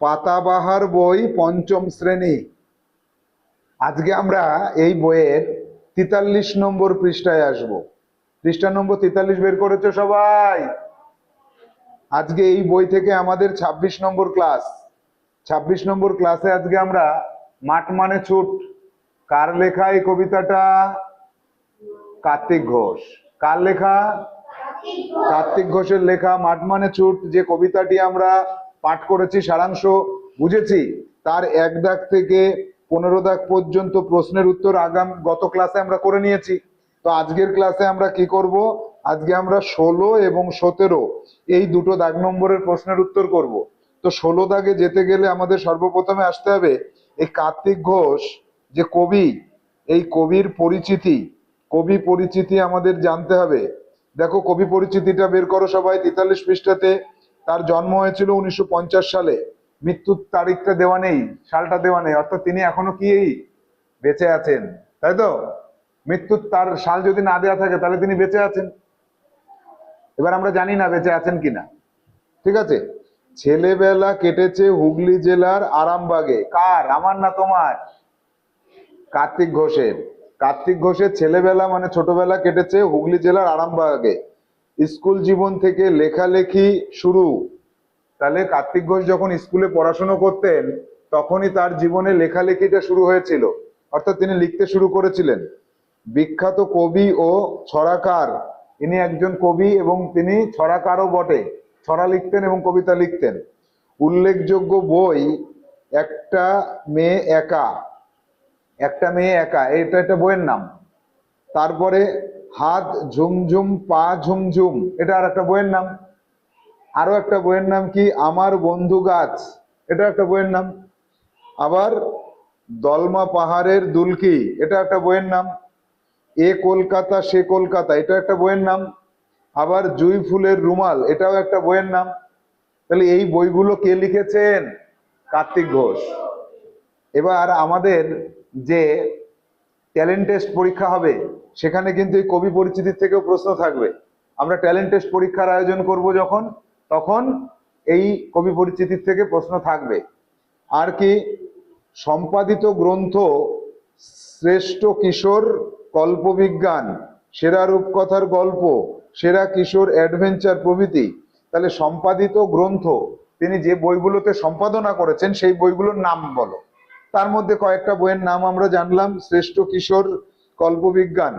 পাতাবাহার বই পঞ্চম শ্রেণি। আজকে আমরা এই বইয়ের তেতাল্লিশ নম্বর পৃষ্ঠায় আসব। পৃষ্ঠা নম্বর তেতাল্লিশ বের করেছ সবাই? আজকে এই বই থেকে আমাদের ২৬ নম্বর ক্লাস। ২৬ নম্বর ক্লাসে আজকে আমরা মাঠ মানে ছুট। কার লেখা এই কবিতাটা? কার্তিক ঘোষ। কার লেখা? কার্তিক ঘোষের লেখা মাঠ মানে ছুট। যে কবিতাটি আমরা পাঠ করেছি, সারাংশ বুঝেছি। তার এক দাগ থেকে পনেরো দাগ পর্যন্ত প্রশ্নের উত্তর আগাম গত ক্লাসে আমরা করে নিয়েছি। তো আজকের ক্লাসে আমরা কি করব? আজকে আমরা ষোলো এবং সতেরো, এই দুটো দাগ নম্বরের প্রশ্নের উত্তর করব। তো ষোলো দাগে যেতে গেলে আমাদের সর্বপ্রথমে আসতে হবে, এই কার্তিক ঘোষ যে কবি, এই কবির পরিচিতি, কবি পরিচিতি আমাদের জানতে হবে। দেখো কবি পরিচিতিটা বের করো সবাই, তেতাল্লিশ পৃষ্ঠাতে। তার জন্ম হয়েছিল উনিশশো পঞ্চাশ সালে। মৃত্যুর তারিখটা দেওয়া নেই, সালটা দেওয়া নেই, অর্থাৎ তিনি এখনও কি বেঁচে আছেন, তাই তো? মৃত্যুর তার সাল যদি না দেওয়া থাকে, তাহলে তিনি বেঁচে আছেন। এবার আমরা জানি না বেঁচে আছেন কিনা। ঠিক আছে? ছেলেবেলা কেটেছে হুগলি জেলার আরামবাগে। কার? আমার না তোমার? কার্তিক ঘোষের। কার্তিক ঘোষের ছেলেবেলা মানে ছোটবেলা কেটেছে হুগলি জেলার আরামবাগে। স্কুল জীবন থেকে লেখালেখি শুরু। তাহলে কার্তিক ঘোষ যখন স্কুলে পড়াশুনো করতেন, তখনই তার জীবনে লেখালেখিটা শুরু হয়েছিল। অর্থাৎ তিনি লিখতে শুরু করেছিলেন। বিখ্যাত কবি ও ছড়াকার। ইনি একজন কবি এবং তিনি ছড়াকারও বটে। ছড়া লিখতেন এবং কবিতা লিখতেন। উল্লেখযোগ্য বই, একটা মেয়ে একা। একটা মেয়ে একা, এটা একটা বইয়ের নাম। তারপরে হাত ঝুমঝুম পা ঝুমঝুম এটা আর একটা বইয়ের নাম। আরও একটা বইয়ের নাম কি? আমার বন্ধু গাছ, এটা একটা বইয়ের নাম। আবার দলমা পাহাড়ের দুলকি, এটা একটা বইয়ের নাম। এ কলকাতা, সে কলকাতা, এটা একটা বইয়ের নাম। আবার জুই ফুলের রুমাল, এটাও একটা বইয়ের নাম। তাহলে এই বইগুলো কে লিখেছেন? কার্তিক ঘোষ। এবার আমাদের যে ট্যালেন্ট টেস্ট পরীক্ষা হবে সেখানে কিন্তু এই কবি পরিচিতির থেকেও প্রশ্ন থাকবে। আমরা ট্যালেন্ট টেস্ট পরীক্ষার আয়োজন করব যখন, তখন এই কবি পরিচিতির থেকে প্রশ্ন থাকবে। আর কি, সম্পাদিত গ্রন্থ শ্রেষ্ঠ কিশোর কল্পবিজ্ঞান, সেরা রূপকথার গল্প, সেরা কিশোর অ্যাডভেঞ্চার প্রভৃতি, তাহলে সম্পাদিত গ্রন্থ, তিনি যে বইগুলোতে সম্পাদনা করেছেন সেই বইগুলোর নাম বলো। তার মধ্যে কয়েকটা বইয়ের নাম আমরা জানলাম, শ্রেষ্ঠ কিশোর কল্পবিজ্ঞান।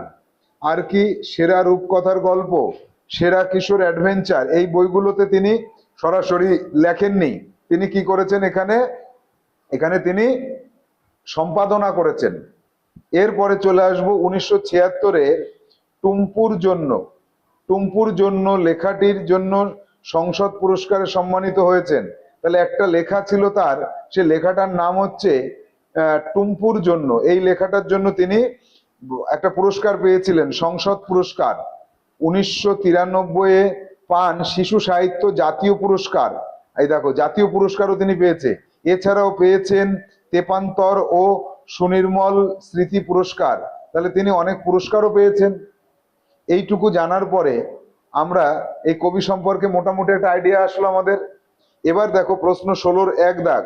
আর কি সেরা রূপকথার গল্প, সেরা কিশোর অ্যাডভেঞ্চার, এই বইগুলোতে তিনি সরাসরি লেখেননি। তিনি কি করেছেন এখানে? এখানে তিনি সম্পাদনা করেছেন। এরপরে চলে আসব উনিশশো ছিয়াত্তরে টুম্পুর জন্য। টুম্পুর জন্য লেখাটির জন্য সংসদ পুরস্কারে সম্মানিত হয়েছেন। তাহলে একটা লেখা ছিল তার, সে লেখাটার নাম হচ্ছে টুম্পুর জন্য। এই লেখাটার জন্য তিনি একটা পুরস্কার পেয়েছিলেন, সংসদ পুরস্কার। উনিশশো তিরানব্বই পান শিশু সাহিত্য জাতীয় পুরস্কার। এই দেখো, জাতীয় পুরস্কারও তিনি পেয়েছে। এছাড়াও পেয়েছেন তেপান্তর ও সুনির্মল স্মৃতি পুরস্কার। তাহলে তিনি অনেক পুরস্কারও পেয়েছেন। এইটুকু জানার পরে আমরা এই কবি সম্পর্কে মোটামুটি একটা আইডিয়া আসলো আমাদের। এবার দেখো, প্রশ্ন ষোলোর এক দাগ।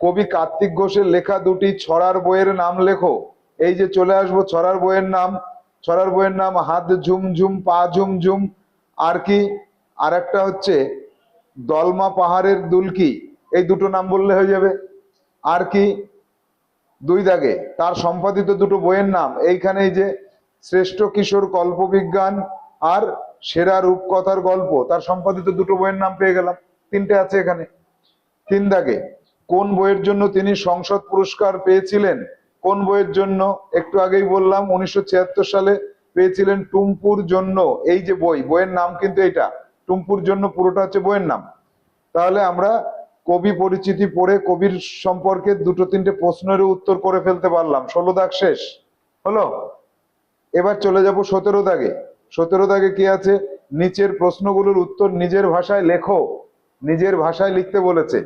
কবি কার্তিক ঘোষের লেখা দুটি ছড়ার বইয়ের নাম লেখো। এই যে চলে আসব, ছড়ার বইয়ের নাম, ছড়ার বইয়ের নাম হাত ঝুম ঝুম, পা ঝুম ঝুম, আর কি? আর একটা হচ্ছে দলমা পাহাড়ের দুলকি এই দুটো নাম বললে হয়ে যাবে। আর কি? দুই দাগে, তার সম্পাদিত দুটো বইয়ের নাম। এইখানে এই যে শ্রেষ্ঠ কিশোর কল্পবিজ্ঞান আর সেরা রূপকথার গল্প, তার সম্পাদিত দুটো বইয়ের নাম পেয়ে গেলাম। তিনটে আছে এখানে। তিন দাগে, কোন বইয়ের জন্য তিনি সংসদ পুরস্কার পেয়েছিলেন? কোন বইয়ের জন্য? একটু আগেই বললাম, উনিশশো ছিয়াত্তর সালে পেয়েছিলেন টুম্পুর জন্য এই যে বই, বইয়ের নাম কিন্তু এটা টুম্পুর জন্য পুরোটা হচ্ছে বইয়ের নাম। তাহলে আমরা কবি পরিচিতি পড়ে কবির সম্পর্কে দুটো তিনটে প্রশ্নের উত্তর করে ফেলতে পারলাম। ষোলো দাগ শেষ, হলো? এবার চলে যাব সতেরো দাগে। সতেরো দাগে কি আছে? নিচের প্রশ্নগুলোর উত্তর নিজের ভাষায় লেখো, নিজের ভাষায় লিখতে বলেছে।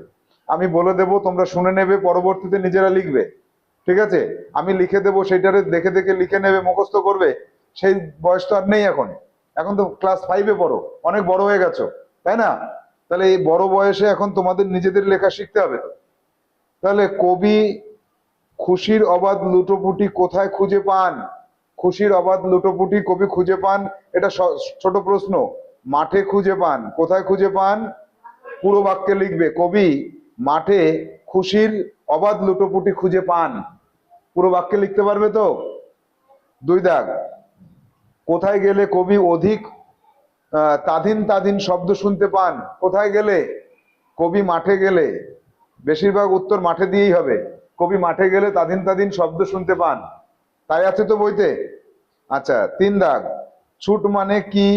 আমি বলে দেব, তোমরা শুনে নেবে, পরবর্তীতে নিজেরা লিখবে। ঠিক আছে? আমি লিখে দেবো, সেইটারে দেখে দেখে লিখে নেবে, মুখস্থ করবে। সেই বয়স তো আর নেই এখন। এখন তো ক্লাস ফাইভে পড়ো। অনেক বড় হয়ে গেছো, তাই না? তাহলে এই বড় বয়সে এখন তোমাদের নিজেদের লেখা শিখতে হবে তো। তাহলে কবি খুশির অবাধ লুটোপুটি কোথায় খুঁজে পান? খুশির অবাধ লুটোপুটি কবি খুঁজে পান? এটা ছোট প্রশ্ন। মাঠে খুঁজে পান। কোথায় খুঁজে পান? পুরো বাক্যে লিখবে, কবি, মাঠে খুশির অবাধ লুটোপুটি খুঁজে পান। পুরো বাক্যে লিখতে পারবে তো? দুই দাগ। কোথায় গেলে কবি অধিক আহ, তাধিন তাধিন শব্দ শুনতে পান? কোথায় গেলে? কবি মাঠে গেলে। বেশিরভাগ উত্তর মাঠে দিয়েই হবে। কবি মাঠে গেলে তাদিন তাদিন শব্দ শুনতে পান। তাই আছে তো বইতে? আচ্ছা তিন দাগ। ছুট মানে কি?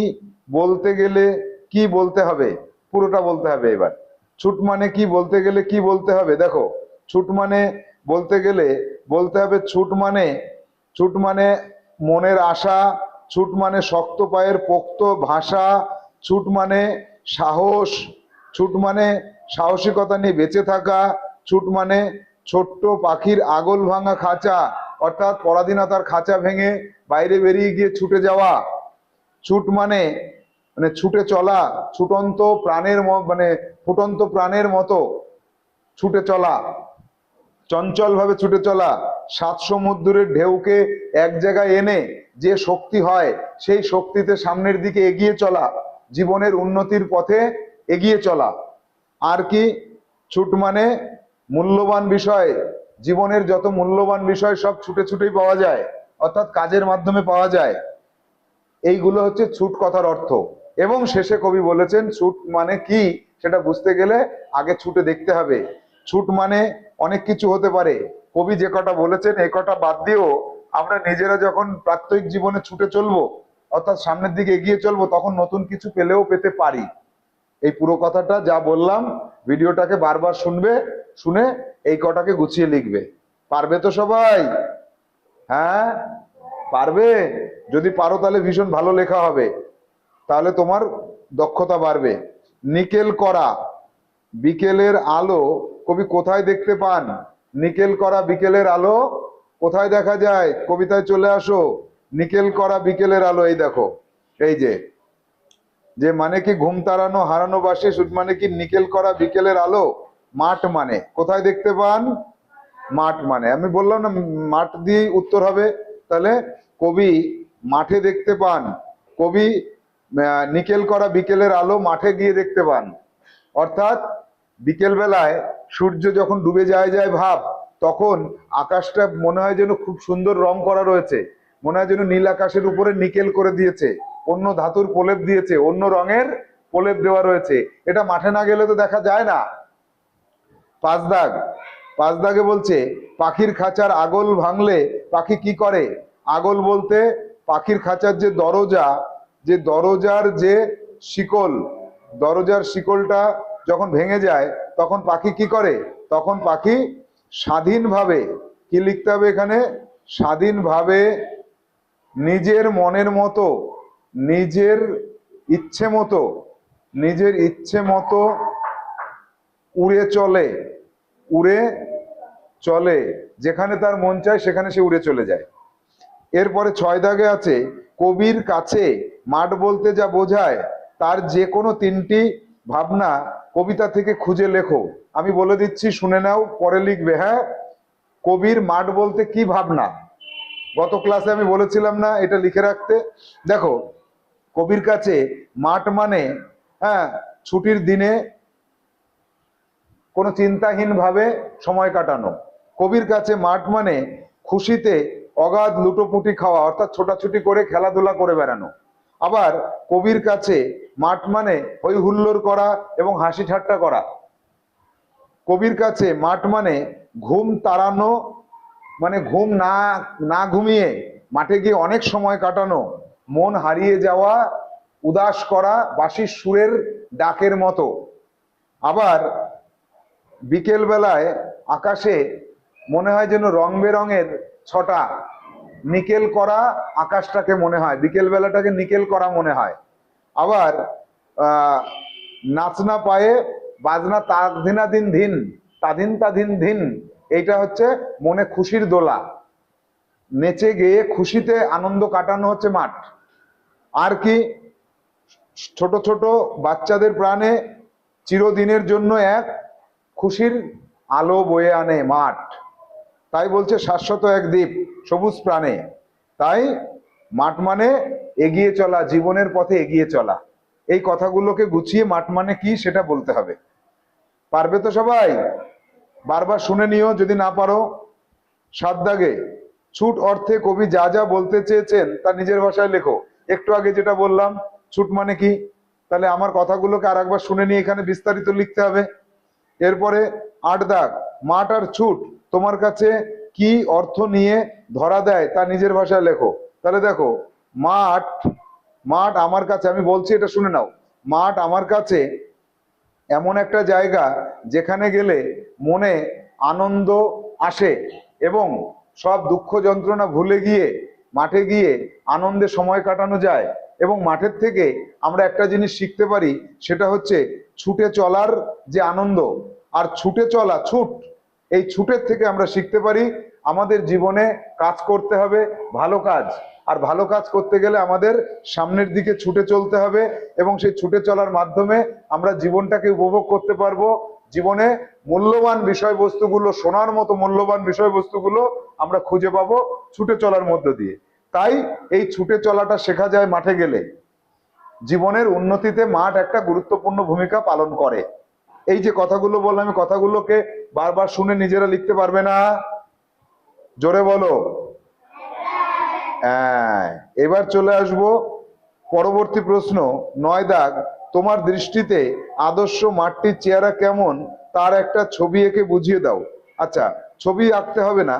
বলতে গেলে কি বলতে হবে? পুরোটা বলতে হবে এবার। ছুট মানে কি? বলতে গেলে কি বলতে হবে? দেখো ছুট মানে বলতে গেলে, বলতে হবে ছুট মানে ছুট মানে মনের আশা, ছুট মানে শক্ত পায়ের পোক্ত ভাষা, ছুট মানে সাহস, ছুট মানে সাহসিকতা নিয়ে বেঁচে থাকা, ছুট মানে ছোট্ট পাখির আগল ভাঙা খাঁচা, অর্থাৎ পরাধীনতার খাঁচা ভেঙে বাইরে বেরিয়ে গিয়ে ছুটে যাওয়া। ছুট মানে মানে ছুটে চলা, ছুটন্ত প্রাণের মানে ফুটন্ত প্রাণের মতো ছুটে চলা। চঞ্চল ভাবে ছুটে চলা, সাত সমুদ্রের ঢেউকে এক জায়গায় এনে যে শক্তি হয়, সেই শক্তিতে সামনের দিকে এগিয়ে চলা, জীবনের উন্নতির পথে এগিয়ে চলা। আর কি? ছুট মানে মূল্যবান বিষয়। জীবনের যত মূল্যবান বিষয় সব ছুটে ছুটেই পাওয়া যায়, অর্থাৎ কাজের মাধ্যমে পাওয়া যায়। এইগুলো হচ্ছে ছুট কথার অর্থ। এবং শেষে কবি বলেছেন, ছুট মানে কি? সেটা বুঝতে গেলে আগে ছুটে দেখতে হবে। ছুট মানে অনেক কিছু হতে পারে। কবি যে কটা বলেছেন, এ কটা বাদ দিয়েও আমরা নিজেরা যখন প্রাত্যহিক জীবনে ছুটে চলবো, অর্থাৎ সামনের দিকে এগিয়ে চলবো, তখন নতুন কিছু পেলেও পেতে পারি। এই পুরো কথাটা যা বললাম, ভিডিওটাকে বারবার শুনবে, শুনে এই কটাকে গুছিয়ে লিখবে। পারবে তো সবাই? হ্যাঁ? পারবে? যদি পারো তাহলে ভীষণ ভালো লেখা হবে। তাহলে তোমার দক্ষতা বাড়বে। নিকেল করা, বিকেলের আলো কবি কোথায় দেখতে পান? নিকেল করা বিকেলের আলো। কোথায় দেখা যায়? কবিতায় চলে আসো। নিকেল করা বিকেলের আলো, এই দেখো। এই যে যে মানে কি ঘুম তাড়ানো, হারানো বাসে মানে কি নিকেল করা বিকেলের আলো? মাঠ মানে। কোথায় দেখতে পান? মাঠ মানে। আমি বললাম না, মাঠ দিয়ে উত্তর হবে। তাহলে কবি মাঠে দেখতে পান। কবি নিকেল করা বিকেলের আলো মাঠে গিয়ে দেখতে পান। অর্থাৎ বিকেল বেলায় সূর্য যখন ডুবে যায় যায় ভাব, তখন আকাশটা মনে হয় যেন খুব সুন্দর রং করা রয়েছে। মনে হয় যেন নীল আকাশের উপরে নিকেল করে দিয়েছে, অন্য ধাতুর প্রলেপ দিয়েছে, অন্য রঙের প্রলেপ দেওয়া রয়েছে। এটা মাঠে না গেলে তো দেখা যায় না। পাঁচ দাগ পাঁচ দাগে বলছে, পাখির খাঁচার আগল ভাঙলে পাখি কি করে? আগল বলতে, পাখির খাঁচার যে দরজা, যে দরজার যে শিকল, দরজার শিকলটা যখন ভেঙে যায় তখন পাখি কি করে? তখন পাখি স্বাধীনভাবে, কি লিখতে হবে এখানে? স্বাধীনভাবে নিজের মনের মতো, নিজের ইচ্ছে মতো, নিজের ইচ্ছে মতো উড়ে চলে উড়ে চলে। যেখানে তার মন চায়, সেখানে সে উড়ে চলে যায়। এরপরে ছয় দাগে আছে, কবির কাছে মাঠ বলতে যা বোঝায়, তার যে কোনো তিনটি ভাবনা কবিতা থেকে খুঁজে লেখো। আমি বলে দিচ্ছি, শুনে নাও, পরে লিখবে। হ্যাঁ? কবির মাঠ বলতে কি ভাবনা? গত ক্লাসে আমি বলেছিলাম না এটা লিখে রাখতে। দেখো, কবির কাছে মাঠ মানে হ্যাঁ ছুটির দিনে কোনো চিন্তাহীন ভাবে সময় কাটানো। কবির কাছে মাঠ মানে খুশিতে অগাধ লুটোপুটি খাওয়া, অর্থাৎ ছোটাছুটি করে খেলাধুলা করে বেড়ানো। আবার কবির কাছে মাঠ মানে হই হুল্লোড় করা এবং হাসি ঠাট্টা করা। কবির কাছে মাঠ মানে ঘুম তাড়ানো মানে ঘুম না না ঘুমিয়ে মাঠে গিয়ে অনেক সময় কাটানো, মন হারিয়ে যাওয়া, উদাস করা বাঁশির সুরের ডাকের মতো। আবার বিকেল বেলায় আকাশে মনে হয় যেন রং বেরঙের ছটা। নিকেল করা আকাশটাকে মনে হয়, বিকেল বেলাটাকে নিকেল করা মনে হয়। আবার নাচনা পায়ে বাজনা তাদিনা দিন ধিন তাদিন তাদিন ধিন এইটা হচ্ছে মনে খুশির দোলা। নেচে গিয়ে খুশিতে আনন্দ কাটানো হচ্ছে মাঠ। আর কি, ছোট ছোট বাচ্চাদের প্রাণে চিরদিনের জন্য এক খুশির আলো বয়ে আনে মাঠ। তাই বলছে শাশ্বত এক দ্বীপ, সবুজ প্রাণে। তাই মাঠ মানে এগিয়ে চলা, জীবনের পথে এগিয়ে চলা। এই কথাগুলোকে গুছিয়ে মাঠ মানে কি সেটা বলতে হবে। পারবে তো সবাই? বারবার শুনে নিও, যদি না পারো। সাত দাগে, ছুট অর্থে কবি যা যা বলতে চেয়েছেন তা নিজের ভাষায় লেখো। একটু আগে যেটা বললাম, ছুট মানে কি? তাহলে আমার কথাগুলোকে আর একবার শুনে নিয়ে এখানে বিস্তারিত লিখতে হবে। এরপরে আট দাগ, মাঠ আর ছুট। তোমার কাছে কি অর্থ নিয়ে ধরা দেয় তা নিজের ভাষায় লেখো। তাহলে দেখো, মাঠ মাঠ আমার কাছে, আমি বলছি এটা শুনে নাও। মাঠ আমার কাছে এমন একটা জায়গা যেখানে গেলে মনে আনন্দ আসে এবং সব দুঃখ যন্ত্রণা ভুলে গিয়ে, মাঠে গিয়ে আনন্দে সময় কাটানো যায় এবং মাঠের থেকে আমরা একটা জিনিস শিখতে পারি, সেটা হচ্ছে ছুটে চলার যে আনন্দ। আর ছুটে চলা, ছুট এই ছুটের থেকে আমরা শিখতে পারি, আমাদের জীবনে কাজ করতে হবে, ভালো কাজ। আর ভালো কাজ করতে গেলে আমাদের সামনের দিকে ছুটে চলতে হবে এবং সেই ছুটে চলার মাধ্যমে আমরা জীবনটাকে উপভোগ করতে পারব। জীবনে মূল্যবান বিষয়বস্তুগুলো শোনার মতো মূল্যবান বিষয়বস্তুগুলো আমরা খুঁজে পাবো ছুটে চলার মধ্য দিয়ে। তাই এই ছুটে চলাটা শেখা যায় মাঠে গেলে জীবনের উন্নতিতে মাঠ একটা গুরুত্বপূর্ণ ভূমিকা পালন করে। এই যে কথাগুলো বললাম আমি কথাগুলোকে বারবার শুনে নিজেরা লিখতে পারবে না। জোরে বলো। হ্যাঁ এবার চলে আসব পরবর্তী প্রশ্ন। নয় দাগ তোমার দৃষ্টিতে আদর্শ মাঠটির চেহারা কেমন? তার একটা ছবি এঁকে বুঝিয়ে দাও। আচ্ছা ছবি আঁকতে হবে না।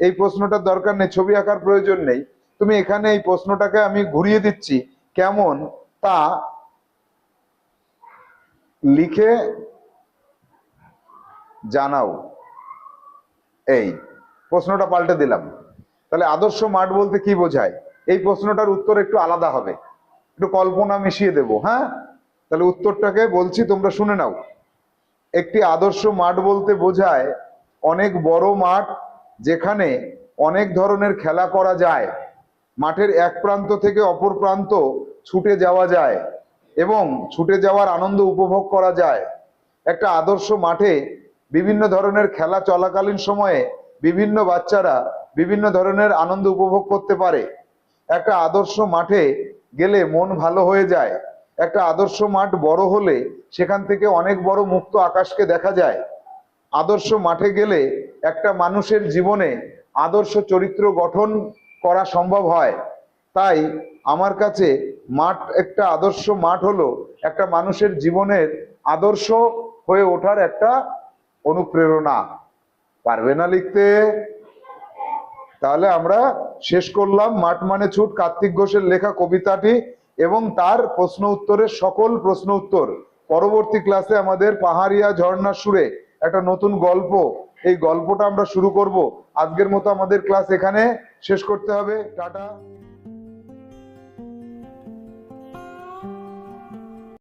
এই প্রশ্নটার দরকার নেই, ছবি আঁকার প্রয়োজন নেই। তুমি এখানে এই প্রশ্নটাকে আমি ঘুরিয়ে দিচ্ছি। কেমন? তা লিখে জানাও। এই প্রশ্নটা পাল্টে দিলাম। তাহলে আদর্শ মাঠ বলতে কি বোঝায়? এই প্রশ্নটার উত্তর একটু আলাদা হবে। একটু কল্পনা মিশিয়ে দেব হ্যাঁ? তাহলে উত্তরটাকে বলছি, তোমরা শুনে নাও। একটি আদর্শ মাঠ বলতে বোঝায় অনেক বড় মাঠ যেখানে অনেক ধরনের খেলা করা যায়। মাঠের এক প্রান্ত থেকে অপর প্রান্ত ছুটে যাওয়া যায় এবং ছুটে যাওয়ার আনন্দ উপভোগ করা যায়। একটা আদর্শ মাঠে বিভিন্ন ধরনের খেলা চলাকালীন সময়ে বিভিন্ন বাচ্চারা বিভিন্ন ধরনের আনন্দ উপভোগ করতে পারে। একটা আদর্শ মাঠে গেলে মন ভালো হয়ে যায়। একটা আদর্শ মাঠ বড় হলে সেখান থেকে অনেক বড় মুক্ত আকাশকে দেখা যায়। আদর্শ মাঠে গেলে একটা মানুষের জীবনে আদর্শ চরিত্র গঠন করা সম্ভব হয়। তাই আমার কাছে মাঠ, একটা আদর্শ মাঠ হলো একটা মানুষের জীবনের আদর্শ হয়ে ওঠার একটা অনুপ্রেরণা। পারবে না লিখতে? তাহলে আমরা শেষ করলাম মাঠ মানে ছুট, কার্তিক ঘোষের লেখা কবিতাটি এবং তার প্রশ্ন উত্তরের সকল প্রশ্ন উত্তর। পরবর্তী ক্লাসে আমাদের পাহাড়িয়া ঝর্ণা সুরে একটা নতুন গল্প। এই গল্পটা আমরা শুরু করব। আজকের মতো আমাদের ক্লাস এখানে শেষ করতে হবে। টাটা।